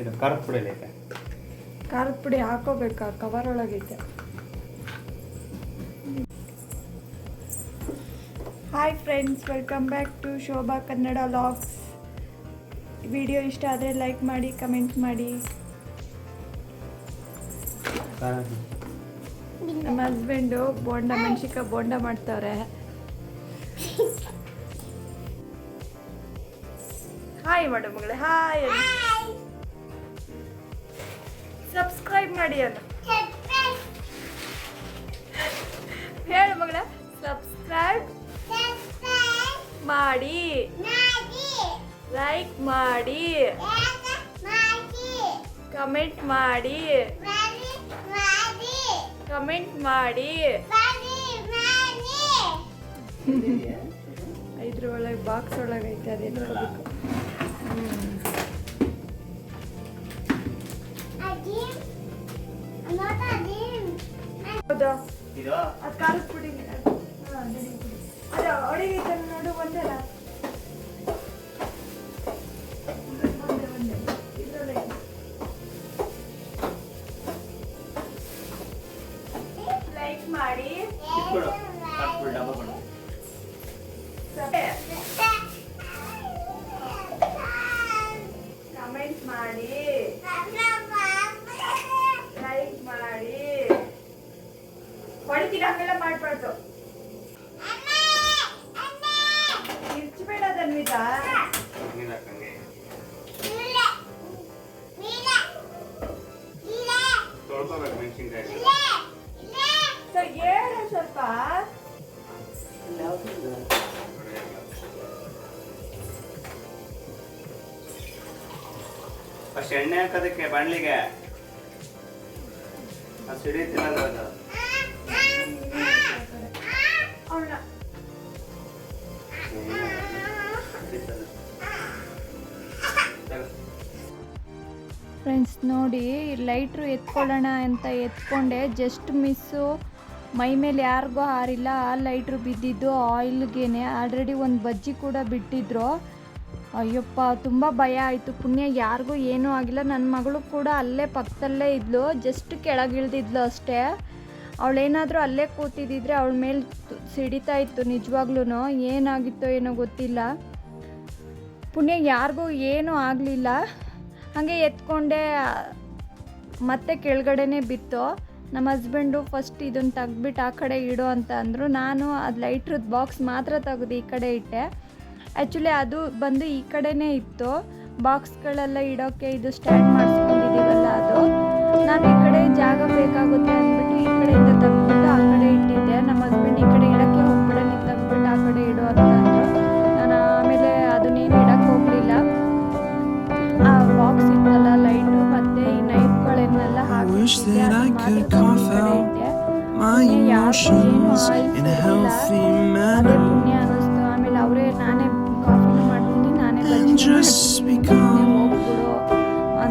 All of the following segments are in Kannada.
ಇದು ಖಾರದ ಪುಡಿ ಐತೆ ಪುಡಿ ಹಾಕೋಬೇಕಾ? Cover ಒಳಗೈತೆ hi friends welcome back to Shobha Kannada vlogs video ಇಷ್ಟ ಆದರೆ ಲೈಕ್ ಮಾಡಿ ಕಮೆಂಟ್ ಮಾಡಿ. ನಮ್ಮ ಹಸ್ಬೆಂಡು ಬೋಂಡ ಮೆಣಸಿಕಾಯಿ ಬೋಂಡ ಮಾಡ್ತವ್ರೆ. ಹಾಯ್ ಮಗಳೇ ಹಾಯ್ ಸಬ್ಸ್ಕ್ರೈಬ್ ಮಾಡಿ ಅಲ್ಲ ಹೇಳು ಮಗಳ, ಸಬ್ಸ್ಕ್ರೈಬ್ ಮಾಡಿ. ಲೈಕ್ ಮಾಡಿ. ಕಮೆಂಟ್ ಮಾಡಿ. ಕಮೆಂಟ್ ಮಾಡಿ. ಇದ್ರ ಒಳಗೆ ಬಾಕ್ಸ್ ಒಳಗೆ ಐತೆ, ಅದು ಎತ್ಕೋಬೇಕು ಹೌದಾ ಇದು ಅದು ಖಾರದ ಪುಡಿ ಅದು ಫಸ್ಟ್ ಎಣ್ಣೆ ಹಾಕೋದಕ್ಕೆ ಬಾಣಲಿಗೆ ಅದು. ಫ್ರೆಂಡ್ಸ್ ನೋಡಿ, ಲೈಟ್ರು ಎತ್ಕೊಳ್ಳೋಣ ಅಂತ ಎತ್ಕೊಂಡೆ. ಜಸ್ಟ್ ಮಿಸ್ಸು ಮೈ ಮೇಲೆ ಯಾರಿಗೂ ಹಾರಿಲ್ಲ. ಆ ಲೈಟ್ರು ಬಿದ್ದಿದ್ದು ಆಯಿಲ್ಗೇನೆ ಆಲ್ರೆಡಿ ಒಂದು ಬಜ್ಜಿ ಕೂಡ ಬಿಟ್ಟಿದ್ರು. ಅಯ್ಯಪ್ಪ, ತುಂಬ ಭಯ ಆಯಿತು. ಪುಣ್ಯ ಯಾರಿಗೂ ಏನೂ ಆಗಿಲ್ಲ. ನನ್ನ ಮಗಳು ಕೂಡ ಅಲ್ಲೇ ಪಕ್ಕದಲ್ಲೇ ಇದ್ಲು. ಜಸ್ಟ್ ಕೆಳಗಿಳ್ದಿದ್ಲು ಅಷ್ಟೇ. ಅವಳೇನಾದರೂ ಅಲ್ಲೇ ಕೂತಿದ್ದಿದ್ರೆ ಅವಳ ಮೇಲೆ ಸಿಡಿತಾ ಇತ್ತು ನಿಜವಾಗ್ಲೂ ಏನಾಗಿತ್ತೋ ಏನೋ ಗೊತ್ತಿಲ್ಲ. ಪುಣ್ಯ ಯಾರಿಗೂ ಏನೂ ಆಗಲಿಲ್ಲ. ಹಾಗೆ ಎತ್ಕೊಂಡೆ, ಮತ್ತೆ ಕೆಳಗಡೆನೇ ಬಿತ್ತು. ನಮ್ಮ ಹಸ್ಬೆಂಡು ಫಸ್ಟ್ ಇದನ್ನು ತೆಗ್ದುಬಿಟ್ಟು ಆ ಕಡೆ ಇಡು ಅಂತ ಅಂದರು. ನಾನು ಅದು ಲೈಟ್ರದ್ದು ಬಾಕ್ಸ್ ಮಾತ್ರ ತೆಗೆದು ಈ ಕಡೆ ಇಟ್ಟೆ. ಆ್ಯಕ್ಚುಲಿ ಅದು ಬಂದು ಈ ಕಡೆನೇ ಇತ್ತು. ಬಾಕ್ಸ್ಗಳೆಲ್ಲ ಇಡೋಕ್ಕೆ ಇದು ಸ್ಟ್ಯಾಂಡ್ ಮಾಡಿಸ್ಕೊಂಡಿದ್ದೀವಲ್ಲ ಅದು. ನಾನು ಈ ಕಡೆ ಜಾಗ ಬೇಕಾಗುತ್ತೆ ಅಂದ್ಬಿಟ್ಟು ಈ ಕಡೆಯಿಂದ ತಗೊಂಡು ಆ ಕಡೆ ಇಟ್ಟಿದ್ದೆ. ನಮ್ಮ ಹಸ್ಬೆಂಡ್ ಈ ಕಡೆ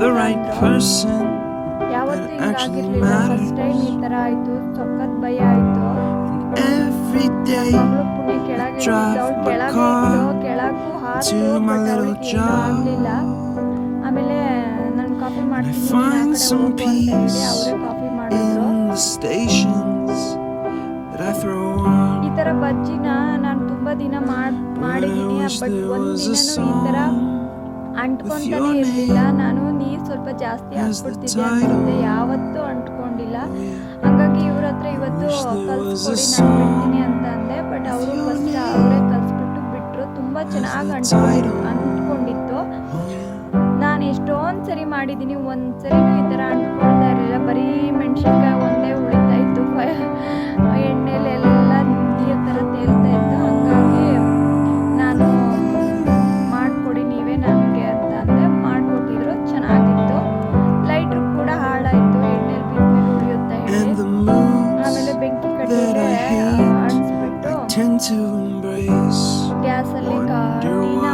the right person. ಯಾವತ್ತೂ ಹಿಂಗಾಗಿರ್ಲಿಲ್ಲ ಫಸ್ಟ್ ಟೈಮ್ ಈ ತರ ಆಯ್ತು ಸಖತ್ ಭಯ ಆಯ್ತು. Every day drive my ಕೆಳಗೆ car to my little job. ಆಗಲಿಲ್ಲ. ಆಮೇಲೆ ನಾನು ಕಾಫಿ ಮಾಡ್ತೀನಿ some peace ಕಾಫಿ ಮಾಡಿದ್ರು. in the stations that I throw ಈ ತರ ಬಜ್ಜಿನ ನಾನು ತುಂಬಾ ದಿನ ಮಾಡಿದ್ದೀನಿ ಬಟ್ there ಒಂದು was a ಈ ತರ song ಅಂಟ್ಕೊಂತಾನೆ ಇರಲಿಲ್ಲ. ನಾನು ಸ್ವಲ್ಪ ಜಾಸ್ತಿ ಆಗ್ಬಿಡ್ತಿದ್ದೆ ಅನ್ಸುತ್ತೆ ಯಾವತ್ತೂ ಅಂಟ್ಕೊಂಡಿಲ್ಲ. ಹಾಗಾಗಿ ಇವ್ರ ಹತ್ರ ಇವತ್ತು ಕಲ್ಸ್ಕೊಡಿ ನಾನು ಬಿಡ್ತೀನಿ ಅಂತ ಅಂದೆ ಬಟ್ ಅವರು ಫಸ್ಟ್ ಅವರೇ ಕಲ್ಸ್ಬಿಟ್ಟು ಬಿಟ್ರು. ತುಂಬಾ ಚೆನ್ನಾಗಿ ಅಂಟ್ಕೊಂಡಿತ್ತು. ಅಂಟ್ಕೊಂಡಿತ್ತು. ನಾನು ಎಷ್ಟೊಂದು ಸರಿ ಮಾಡಿದ್ದೀನಿ ಒಂದು ಸರಿನೂ ಈ ತರ ಅಂಟ್ಕೊಳ್ತಾ ಗ್ಯಾಸಲ್ಲಿ why.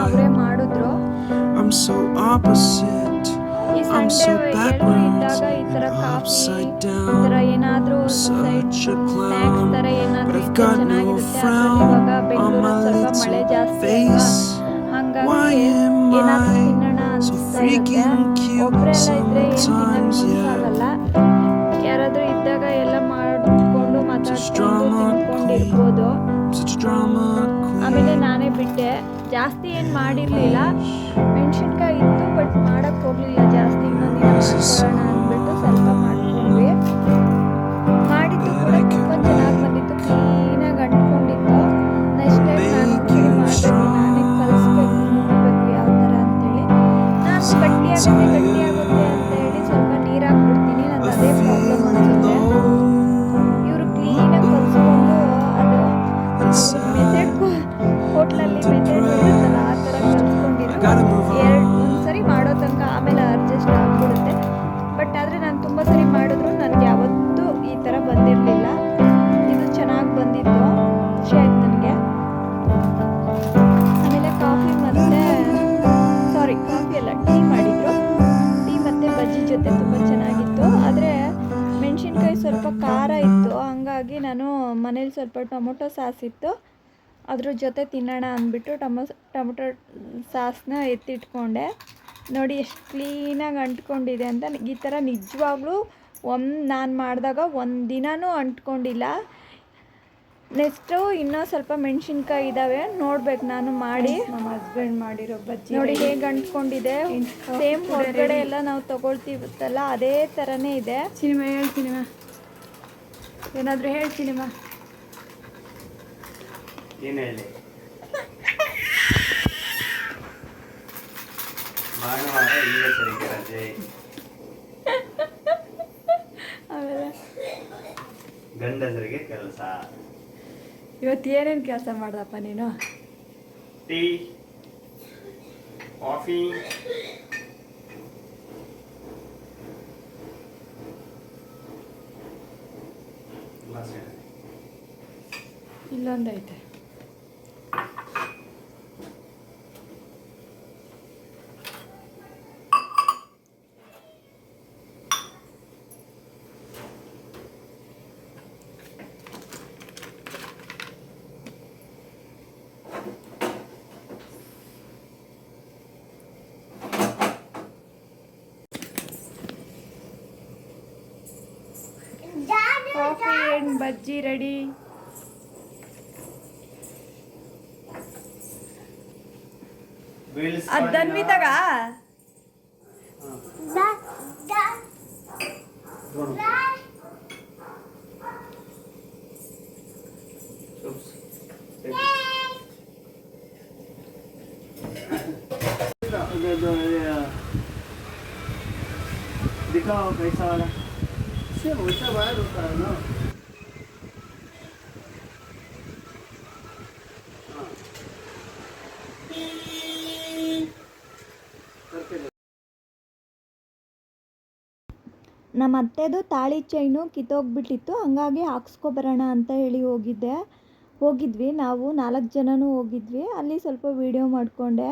ಅವರೇ ಮಾಡಿದ್ರು I'm so opposite. I'm so backwards and upside down. Such a clown. But I've got no frown on my ಅಲ್ವಾ face. Why am I ತಿನ್ನೋಣ freaking cute sometimes, yeah. ಯಾರಾದರೂ ಇದ್ದಾಗ ಎಲ್ಲ ಮಾಡಿಕೊಂಡು ಮಾತಾಡ್ಕೊಂಡು drama ಆಮೇಲೆ ನಾನೇ ಬಿಟ್ಟೆ. ಜಾಸ್ತಿ ಏನು ಮಾಡಿರಲಿಲ್ಲ. ಮೆಣಸಿನ್ಕಾಯಿ ಇತ್ತು ಬಟ್ ಮಾಡಕ್ಕೆ ಹೋಗಲಿಲ್ಲ ಜಾಸ್ತಿ ಇನ್ನೊಂದು ಅಂದ್ಬಿಟ್ಟು ಸ್ವಲ್ಪ ನಾನು ಮನೇಲಿ ಸ್ವಲ್ಪ ಟೊಮೊಟೊ ಸಾಸ್ ಇತ್ತು. ಅದ್ರ ಜೊತೆ ತಿನ್ನೋಣ ಅಂದ್ಬಿಟ್ಟು ಟೊಮೊ ಟೊಮೊಟೊ ಸಾಸ್ನ ಎತ್ತಿಟ್ಕೊಂಡೆ. ನೋಡಿ ಎಷ್ಟು ಕ್ಲೀನಾಗಿ ಅಂಟ್ಕೊಂಡಿದೆ ಅಂತ ಈ ಥರ ನಿಜವಾಗ್ಲೂ ಒಂದು ನಾನು ಮಾಡಿದಾಗ ಒಂದು ದಿನವೂ ಅಂಟ್ಕೊಂಡಿಲ್ಲ. ನೆಕ್ಸ್ಟು ಇನ್ನೂ ಸ್ವಲ್ಪ ಮೆಣಸಿನ್ಕಾಯಿ ಇದ್ದಾವೆ ನೋಡ್ಬೇಕು ನಾನು ಮಾಡಿ. ನಮ್ಮ ಹಸ್ಬೆಂಡ್ ಮಾಡಿರೋ ಬಜ್ಜಿ ನೋಡಿ ಹೇಗೆ ಅಂಟ್ಕೊಂಡಿದೆ. ಸೇಮ್ ಹೊರಗಡೆ ಎಲ್ಲ ನಾವು ತಗೊಳ್ತೀವಲ್ಲ ಅದೇ ಥರನೇ ಇದೆ. ಸಿನಿಮಾ ಹೇಳ್ತೀನಿ ಏನಾದರೂ ಹೇಳ್ತೀನಿ ಮಾ. ಏನು ಹೇಳಿ? ಭಾನುವಾರ ಇಂಗ್ಲಿಷರಿಗೆ ರಜೆ. ಗಂಡಸರಿಗೆ ಕೆಲಸ. ಇವತ್ತು ಏನೇನು ಕೆಲಸ ಮಾಡ್ದಪ್ಪ ನೀನು? ಟೀ ಕಾಫಿ ಇಲ್ಲೊಂದೈತೆ ಕಾಫಿ ಆ್ಯಂಡ್ ಬಜ್ಜಿ ರೆಡಿ ಅದು ಧನ್ವಿತಾಗ दिखाओ कैसा वाला से वैसा बाहर होता है ना ನಮ್ಮ ಅತ್ತೆದು ತಾಳಿ ಚೈನು ಕಿತ್ತೋಗ್ಬಿಟ್ಟಿತ್ತು. ಹಂಗಾಗಿ ಹಾಕ್ಸ್ಕೊಬರೋಣ ಅಂತ ಹೇಳಿ ಹೋಗಿದ್ದೆ. ಹೋಗಿದ್ವಿ. ನಾವು ನಾಲ್ಕು ಜನನೂ ಹೋಗಿದ್ವಿ. ಅಲ್ಲಿ ಸ್ವಲ್ಪ ವೀಡಿಯೋ ಮಾಡಿಕೊಂಡೆ.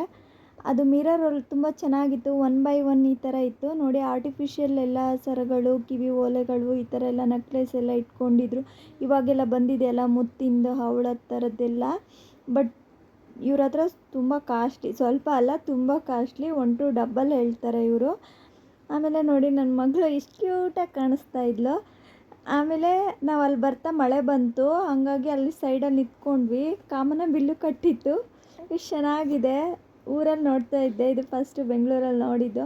ಅದು ಮಿರರ್ ತುಂಬ ಚೆನ್ನಾಗಿತ್ತು. ಒನ್ ಬೈ ಒನ್ ಈ ಥರ ಇತ್ತು. ನೋಡಿ ಆರ್ಟಿಫಿಷಿಯಲ್ ಎಲ್ಲ ಸರಗಳು, ಕಿವಿ ಓಲೆಗಳು ಈ ಥರ ಎಲ್ಲ ನೆಕ್ಲೆಸ್ ಎಲ್ಲ ಇಟ್ಕೊಂಡಿದ್ರು. ಇವಾಗೆಲ್ಲ ಬಂದಿದೆಯಲ್ಲ ಮುತ್ತಿಂದು, ಹವಳದ ಥರದ್ದೆಲ್ಲ ಬಟ್ ಇವ್ರ ಹತ್ರ ತುಂಬ ಕಾಸ್ಟ್ಲಿ ಸ್ವಲ್ಪ ಅಲ್ಲ ತುಂಬ ಕಾಸ್ಟ್ಲಿ ಒನ್ ಟು ಡಬ್ಬಲ್ ಹೇಳ್ತಾರೆ ಇವರು. ಆಮೇಲೆ ನೋಡಿ ನನ್ನ ಮಗಳು ಎಷ್ಟು ಕ್ಯೂಟಾಗಿ ಕಾಣಿಸ್ತಾ ಇದ್ಲು. ಆಮೇಲೆ ನಾವು ಅಲ್ಲಿ ಬರ್ತಾ ಮಳೆ ಬಂತು. ಹಾಗಾಗಿ ಅಲ್ಲಿ ಸೈಡಲ್ಲಿ ನಿಂತ್ಕೊಂಡ್ವಿ. ಕಾಮನ ಬಿಲ್ಲು ಕಟ್ಟಿತ್ತು. ಇಷ್ಟು ಚೆನ್ನಾಗಿದೆ. ಊರಲ್ಲಿ ನೋಡ್ತಾ ಇದ್ದೆ. ಇದು ಫಸ್ಟು ಬೆಂಗಳೂರಲ್ಲಿ ನೋಡಿದ್ದು.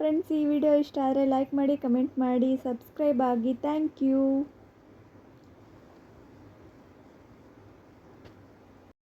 ಫ್ರೆಂಡ್ಸ್ ಈ ವಿಡಿಯೋ ಇಷ್ಟ ಆದರೆ ಲೈಕ್ ಮಾಡಿ ಕಮೆಂಟ್ ಮಾಡಿ ಸಬ್ಸ್ಕ್ರೈಬ್ ಆಗಿ. Thank you